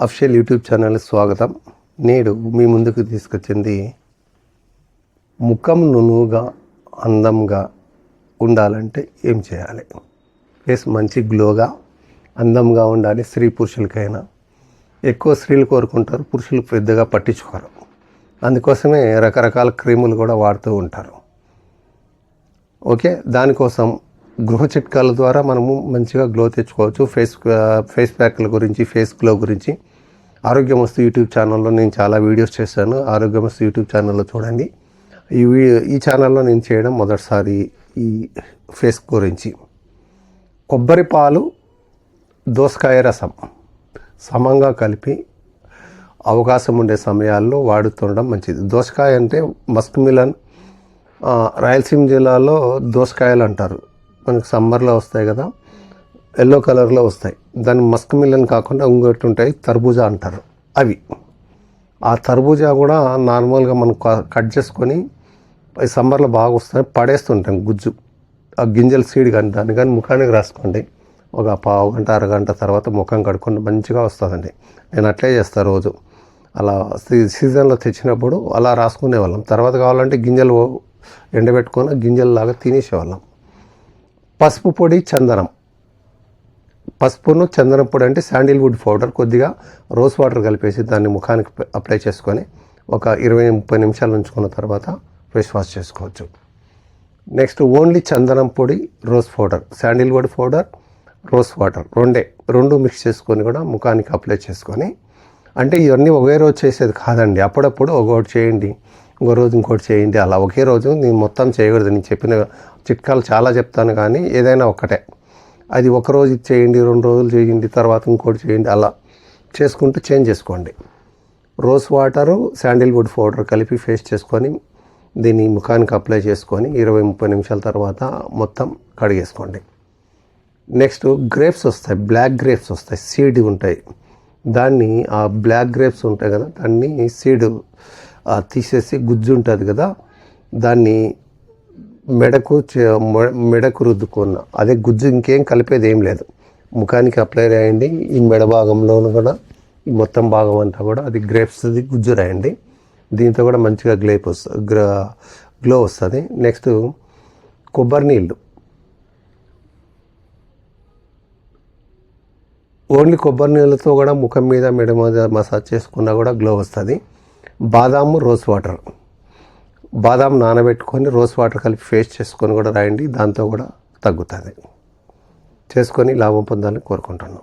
Official YouTube channel స్వాగతం. నేడు మీ ముందుకు తీసుకొచ్చింది ముఖం నునుగా అందంగా ఉండాలంటే ఏం చేయాలి? ప్లస్ మంచి గ్లోగా అందంగా ఉండాలి స్త్రీ పురుషులకైనా. ఎక్కువ స్త్రీలు కోరుకుంటారు పురుషులు పెద్దగా పట్టించుకోరు. అందుకోసమే రకరకాల క్రీములు కూడా వాడుతూ ఉంటారు. ఓకే దానికోసం గృహ చిట్కాల ద్వారా మనము మంచిగా గ్లో తెచ్చుకోవచ్చు. ఫేస్ ఫేస్ ప్యాక్ల గురించి ఫేస్ గ్లో గురించి. ఆరోగ్యమస్తు యూట్యూబ్ ఛానల్లో నేను చాలా వీడియోస్ చేశాను. ఆరోగ్యమస్తు యూట్యూబ్ ఛానల్లో చూడండి. ఈ ఈ ఛానల్లో నేను చేయడం మొదటిసారి ఈ ఫేస్ గురించి. కొబ్బరి పాలు దోసకాయ రసం సమంగా కలిపి అవకాశం ఉండే సమయాల్లో వాడుతుండడం మంచిది. దోసకాయ అంటే మస్క్ మిలన్ రాయలసీమ జిల్లాలో దోసకాయలు అంటారు. మనకి సమ్మర్లో వస్తాయి కదా ఎల్లో కలర్లో వస్తాయి. దాన్ని మస్క్ మిల్లన్ కాకుండా ఇంకోటి ఉంటాయి తర్బూజా అంటారు అవి. ఆ తర్బూజా కూడా నార్మల్గా మనం కట్ చేసుకొని సమ్మర్లో బాగా వస్తాయి పడేస్తుంటాం గుజ్జు. ఆ గింజల సీడ్ కానీ దాన్ని కానీ ముఖానికి రాసుకోండి. ఒక పావు గంట అరగంట తర్వాత ముఖం కడుక్కొని మంచిగా వస్తుందండి. నేను అట్లే చేస్తాను రోజు. అలా సీ- సీజన్లో తెచ్చినప్పుడు అలా రాసుకునే వాళ్ళం. తర్వాత కావాలంటే గింజలు ఎండబెట్టుకొని గింజలలాగా తినేసేవాళ్ళం. పసుపు పొడి చందనం. పసుపును చందనం పొడి అంటే శాండిల్వుడ్ పౌడర్. కొద్దిగా రోజ్ వాటర్ కలిపేసి దాన్ని ముఖానికి అప్లై చేసుకొని ఒక ఇరవై ముప్పై నిమిషాలు ఉంచుకున్న తర్వాత ఫేస్ వాష్ చేసుకోవచ్చు. నెక్స్ట్ ఓన్లీ చందనం పొడి rose powder. Sandalwood powder rose water. రెండే. రెండు మిక్స్ చేసుకొని కూడా ముఖానికి అప్లై చేసుకొని. అంటే ఇవన్నీ ఒకే రోజు చేసేది కాదండి. అప్పుడప్పుడు ఒకటి చేయండి. ఇంకో రోజు ఇంకోటి చేయండి అలా ఒకే రోజు నేను మొత్తం చేయకూడదు. నేను చెప్పిన చిట్కాలు చాలా చెప్తాను కానీ ఏదైనా ఒక్కటే. అది ఒక రోజు చేయండి రెండు రోజులు చేయండి తర్వాత ఇంకోటి చేయండి అలా చేసుకుంటూ చేంజ్ చేసుకోండి. రోజ్ వాటరు శాండిల్వుడ్ పౌడర్ కలిపి ఫేస్ చేసుకొని దీన్ని ముఖానికి అప్లై చేసుకొని ఇరవై ముప్పై నిమిషాల తర్వాత మొత్తం కడిగేసుకోండి. నెక్స్ట్ గ్రేప్స్ వస్తాయి బ్లాక్ గ్రేప్స్ వస్తాయి సీడ్ ఉంటాయి. దాన్ని ఆ బ్లాక్ గ్రేప్స్ ఉంటాయి కదా దాన్ని సీడ్ తీసేసి గుజ్జు ఉంటుంది కదా దాన్ని మెడకు చే- మెడకు రుద్దుకున్న. అదే గుజ్జు ఇంకేం కలిపేది ఏం లేదు. ముఖానికి అప్లై రాయండి ఈ మెడ భాగంలోను కూడా ఈ మొత్తం భాగం అంతా కూడా అది గ్రేప్స్ది గుజ్జు రాయండి. దీంతో కూడా మంచిగా గ్లేప్ వస్తుంది గ్లో వస్తుంది. నెక్స్ట్ కొబ్బరి నీళ్ళు. ఓన్లీ కొబ్బరి నీళ్ళతో కూడా ముఖం మీద మెడ మీద మసాజ్ చేసుకున్నా కూడా గ్లో వస్తుంది. బాదాము రోజ్ వాటర్. బాదాం నానబెట్టుకొని రోజ్ వాటర్ కలిపి ఫేస్ చేసుకొని కూడా రాయండి దాంతో కూడా తగ్గుతుంది. చేసుకొని లాభం పొందాలని కోరుకుంటున్నాం.